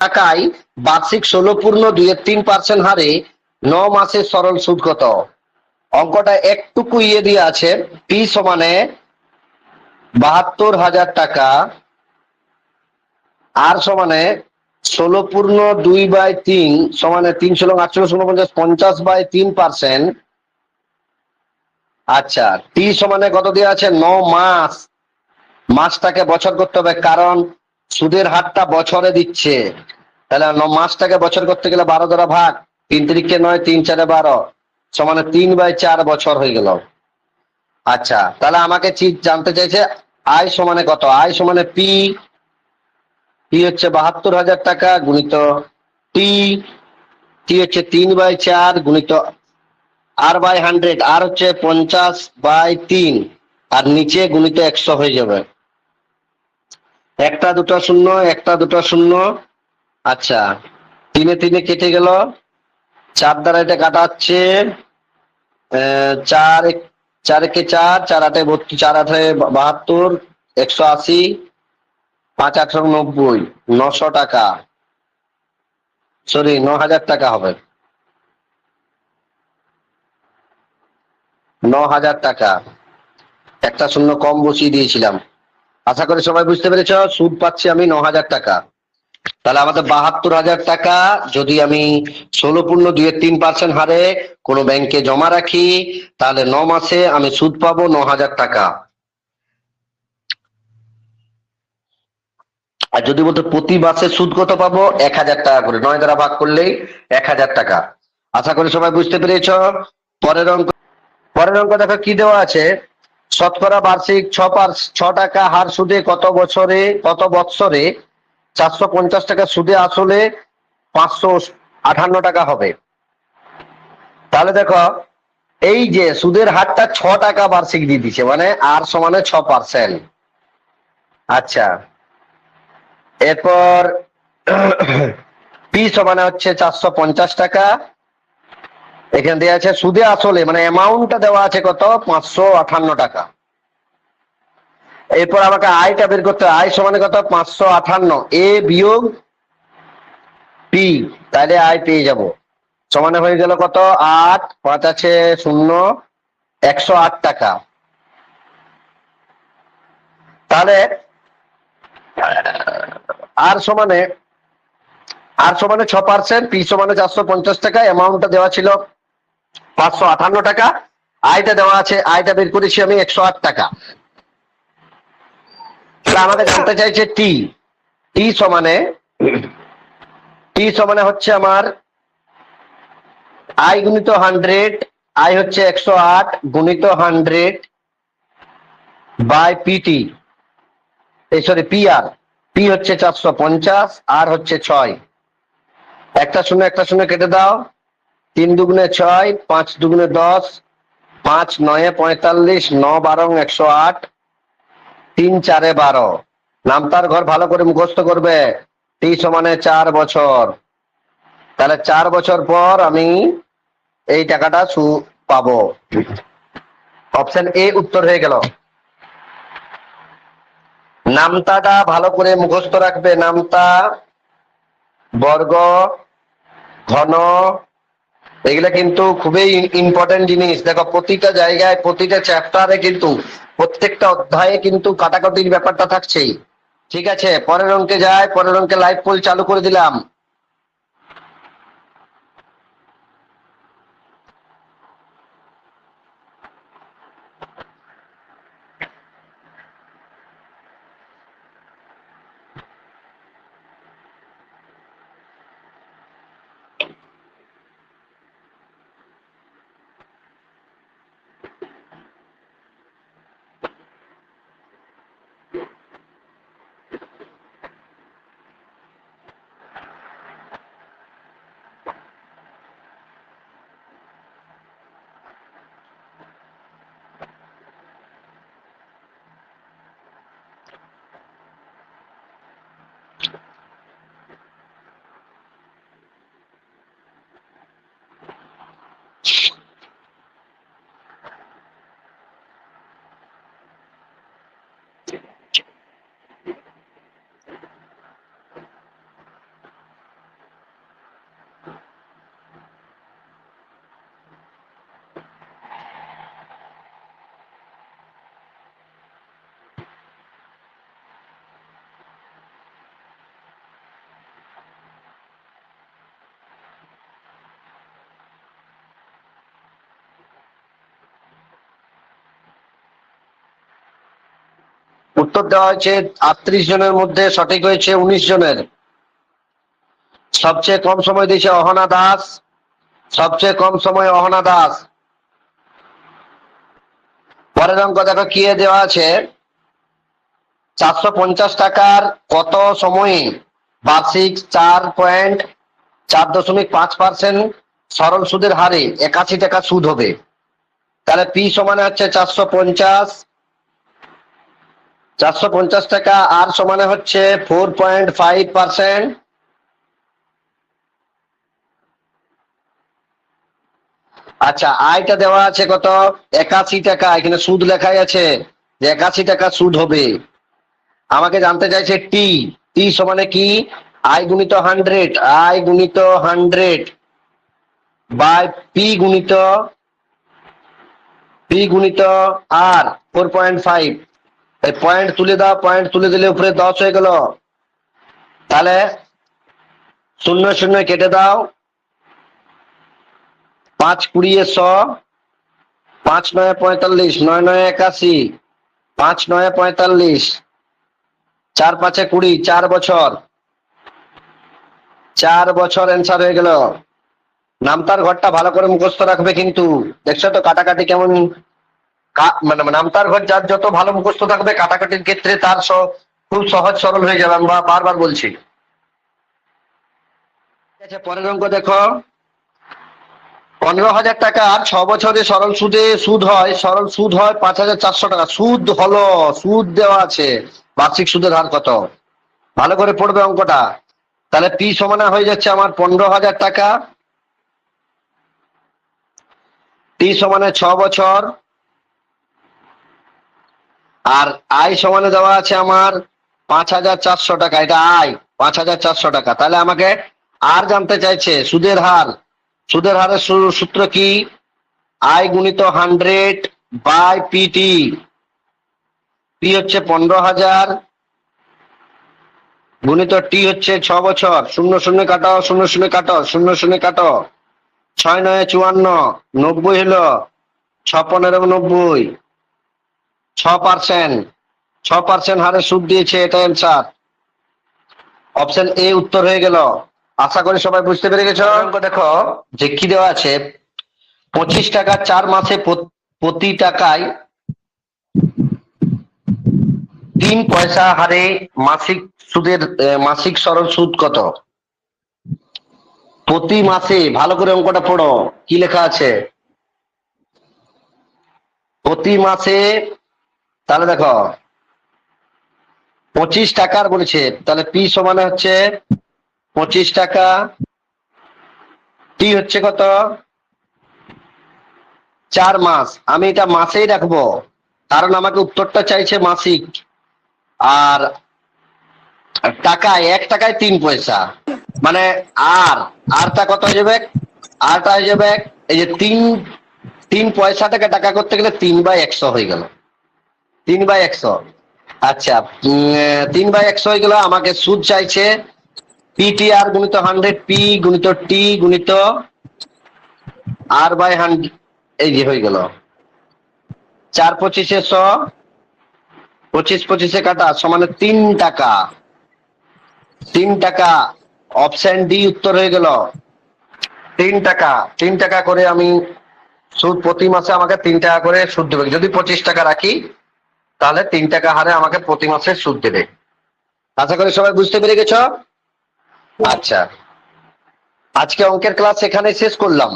টাকায় বার্ষিক ষোলো পূর্ণ দুই তিন পার্সেন্ট হারে ন মাসের সরল সুদ কত? অঙ্কটা একটুকু ইয়ে দিয়ে আছে। পি সমানে বাহাত্তর হাজার টাকা। আর সমানে ষোলো পূর্ণ দুই বাই তিন সমানে তিনশো লং আটচল্লিশ উনপঞ্চাশ পঞ্চাশ বাই তিন পার্সেন্ট আচ্ছা টি সমানে কত দিয়ে আছে? ন মাস। মাসটাকে বছর করতে হবে কারণ সুদের হারটা বছরে দিচ্ছে। তাহলে মাসটাকে বছর করতে গেলে বারো ধরা ভাগ, তিন তিরিখে নয়, তিন চারে বারো, সমানে তিন বাই চার বছর হয়ে গেল। আচ্ছা তাহলে আমাকে জানতে চাইছে, আয় সমানে কত? আয় সমানে পি পি হচ্ছে বাহাত্তর হাজার টাকা গুণিত টি টি হচ্ছে তিন বাই চার গুণিত আর বাই হান্ড্রেড আর হচ্ছে পঞ্চাশ বাই তিন, আর নিচে গুণিত একশো হয়ে যাবে। একটা দুটো শূন্য, একটা দুটো শূন্য। আচ্ছা তিনে তিনে কেটে গেল। চার দ্বারা এটা কাটা হচ্ছে চার চার একে চার চার আটে বত্রিশ চার আটে বাহাত্তর, একশো আশি, পাঁচ আঠারো নব্বই, নশো টাকা। সরি ন হাজার টাকা হবে। ন হাজার টাকা। একটা শূন্য কম বসিয়ে দিয়েছিলাম। আশা করি সবাই বুঝতে পেরেছ, সুদ পাচ্ছি আমি ন হাজার টাকা। তাহলে আমাদের বাহাত্তর হাজার টাকা, যদি আমি ষোলো পূর্ণ দুই তিন পার্সেন্ট হারে কোনো ব্যাংকে জমা রাখি, তাহলে ন মাসে আমি সুদ পাবো ন হাজার টাকা। আর যদি বলতো প্রতি মাসে সুদ কত পাবো? এক হাজার টাকা করে, নয় দ্বারা ভাগ করলেই এক হাজার টাকা। আশা করি সবাই বুঝতে পেরেছ। পরের অঙ্ক পরের অঙ্ক দেখো কি দেওয়া আছে? শতকরা বার্ষিক ছ ছ টাকা হার সুদে কত বছরে, কত বৎসরে চারশো পঞ্চাশ টাকা সুদে আসলে পাঁচশো আঠান্ন টাকা হবে? তাহলে দেখো, এই যে সুদের হারটা ছ টাকা বার্ষিক দিয়ে দিচ্ছে মানে আর সমানে ছ পার্সেন্ট। আচ্ছা। এরপর পি সমানে হচ্ছে চারশো পঞ্চাশ টাকা এখানে দেওয়া আছে সুদে আসলে মানে অ্যামাউন্টটা দেওয়া আছে কত? পাঁচশো আঠান্ন টাকা। এরপর আমাকে আয়টা বের করতে আয় সমানে কত? পাঁচশো আঠান্ন। এ বিয়োগ পি। তাহলে আয় পেয়ে যাব। সমানে হয়ে গেল কত? আট। পাঁচ আছে শূন্য। একশো আট টাকা। তাহলে, আর সমানে আর সমানে ছ পার্সেন্ট পি সমানে চারশো পঞ্চাশ টাকা। অ্যামাউন্টটা দেওয়া ছিল পাঁচশো আঠান্ন টাকা। আয়টা দেওয়া আছে, আয়টা বের করেছি আমি একশো আট টাকা। আমাকে জানতে চাইছে টি। টি সমানে টি সমানে হচ্ছে আমার আই গুণিত হান্ড্রেড আই হচ্ছে একশো আট গুণিত হান্ড্রেড বাই পিটি এই সরি, পি আর। পি হচ্ছে চারশো পঞ্চাশ, আর হচ্ছে ছয়। একটা শূন্য একটা শূন্য কেটে দাও। তিন দুগুণে ছয়, পাঁচ দুগুণে দশ, পাঁচ নয়ে পঁয়তাল্লিশ, ন বারো একশো আট, তিন চারে বারো। নামতার ঘর ভালো করে মুখস্থ করবে। টি সমানে চার বছর। তাহলে চার বছর পর আমি এই টাকাটা সু পাবো। অপশন এ উত্তর হয়ে গেল। নামতাটা ভালো করে মুখস্থ রাখবে। নামতা, বর্গ ঘন এগুলা কিন্তু খুবই ইম্পর্টেন্ট জিনিস। দেখো, প্রতিটা জায়গায়, প্রতিটা চ্যাপ্টারে কিন্তু প্রত্যেকটা অধ্যায়ে কিন্তু কাটাকাটির ব্যাপারটা থাকছেই। ঠিক আছে? পরের অঙ্কে যায় পরের অঙ্কে লাইভ পোল চালু করে দিলাম। উত্তর দেওয়া হয়েছে, আটত্রিশ জনের মধ্যে সঠিক হয়েছে উনিশ জনের। সবচেয়ে কম সময় দিয়েছে অহনা দাস। সবচেয়ে কম সময় অহনা দাস। পরের অঙ্ক দেখো কি দেওয়া আছে? চারশো পঞ্চাশ টাকার কত সময়ে বার্ষিক চার পয়েন্ট চার দশমিক পাঁচ পার্সেন্ট সরল সুদের হারে একাশি টাকা সুদ হবে? তাহলে পি সমানে হচ্ছে চারশো পঞ্চাশ চারশো পঞ্চাশ টাকা, আর সমানে হচ্ছে ফোর পয়েন্ট ফাইভ পার্সেন্ট আচ্ছা আয়টা দেওয়া আছে কত? একাশি টাকা, এখানে সুদ লেখাই আছে যে একাশি টাকা সুদ হবে। আমাকে জানতে চাইছে টি টি সমানে কি? আই গুণিত হান্ড্রেড আই গুণিত হান্ড্রেড বাই পি গুণিত পি গুণিত আর ফোর পয়েন্ট ফাইভ এই পয়েন্ট তুলে দাও পয়েন্ট তুলে দিলে উপরে দশ হয়ে গেল। তাহলে শূন্য শূন্য কেটে দাও। পাঁচ কুড়ি শ পাঁচ নয় পঁয়তাল্লিশ, নয় নয় একাশি, পাঁচ নয় পঁয়তাল্লিশ, চার পাঁচে কুড়ি, চার বছর। চার বছর অ্যান্সার হয়ে গেল। নামতার ঘরটা ভালো করে মুখস্থ রাখবে কিন্তু। দেখছ তো কাটাকাটি কেমন মানে নামতার ঘর যার যত ভালো মুখস্থ থাকবে কাটাকাটির ক্ষেত্রে তার খুব সহজ সরল হয়ে যাবে। আমি বারবার বলছি। পরের অঙ্ক দেখো। পনেরো হাজার টাকা ছ বছরে সরল সুদে সুদ হয়। সরল সুদ হয় পাঁচ হাজার চারশো টাকা। সুদ হলো, সুদ দেওয়া আছে। বার্ষিক সুদের হার কত? ভালো করে পড়বে অঙ্কটা। তাহলে পি সমানে হয়ে যাচ্ছে আমার পনেরো হাজার টাকা। টি সমানে ছ বছর। আর আই সমানে দেওয়া আছে আমার পাঁচ হাজার চারশো টাকা, এটা আয়, পাঁচ হাজার চারশো টাকা। তাহলে আমাকে আর জানতে চাইছে, সুদের হার। সুদের হারের সূত্র কি? আই গুণিত হান্ড্রেড বাই পিটি। পি হচ্ছে পনেরো হাজার, গুণিত টি হচ্ছে ছ বছর। শূন্য শূন্য কাটো শূন্য শূন্য কাটো শূন্য শূন্য কাটো ছয় নয় চুয়ান্ন, নব্বই হলো ছ পনেরো নব্বই। ছ পার্সেন্ট ছ পার্সেন্ট হারে সুদ দিয়েছে, এটা অ্যান্সার অপশন এ উত্তর হয়ে গেল। আশা করি সবাই বুঝতে পেরে গেছো? দেখো, যে কি দেওয়া আছে, পঁচিশ টাকা চার মাসে প্রতি টাকায় তিন পয়সা হারে মাসিক সুদের মাসিক সরল সুদ কত? প্রতি মাসে, ভালো করে অঙ্কটা পড়ো, কি লেখা আছে? প্রতি মাসে তাহলে দেখো, পঁচিশ টাকার বলেছে, তাহলে পি সমানে হচ্ছে পঁচিশ টাকা, টি হচ্ছে কত? চার মাস। আমি এটা মাসেই রাখব কারণ আমাকে উত্তরটা চাইছে মাসিক। আর টাকায়, এক টাকায় তিন পয়সা। মানে আর, আরটা কত হয়ে যাবে? আরটা হয়ে যাবে, এই যে তিন তিন পয়সা থেকে টাকা করতে গেলে তিন বাই একশো হয়ে গেল। তিন বাই একশো। আচ্ছা তিন বাই একশো হয়ে গেল, আমাকে সুদ চাইছে পিটি আর গুণিত হান্ড্রেড পি গুণিত টি গুণিত আর বাই হান্ড্রেড এই যে হয়ে গেল। চার পঁচিশে শ, পঁচিশ পঁচিশে কাটা, সমানে তিন টাকা। তিন টাকা অপশন ডি উত্তর হয়ে গেল। তিন টাকা তিন টাকা করে আমি সুদ প্রতি মাসে আমাকে তিন টাকা করে সুদ দেবে। যদি পঁচিশ টাকা রাখি তাহলে তিন টাকা হারে আমাকে প্রতি মাসে সুদ দেবে। আশা করি সবাই বুঝতে পেরে গেছ? আচ্ছা। আজকে অঙ্কের ক্লাস এখানে শেষ করলাম।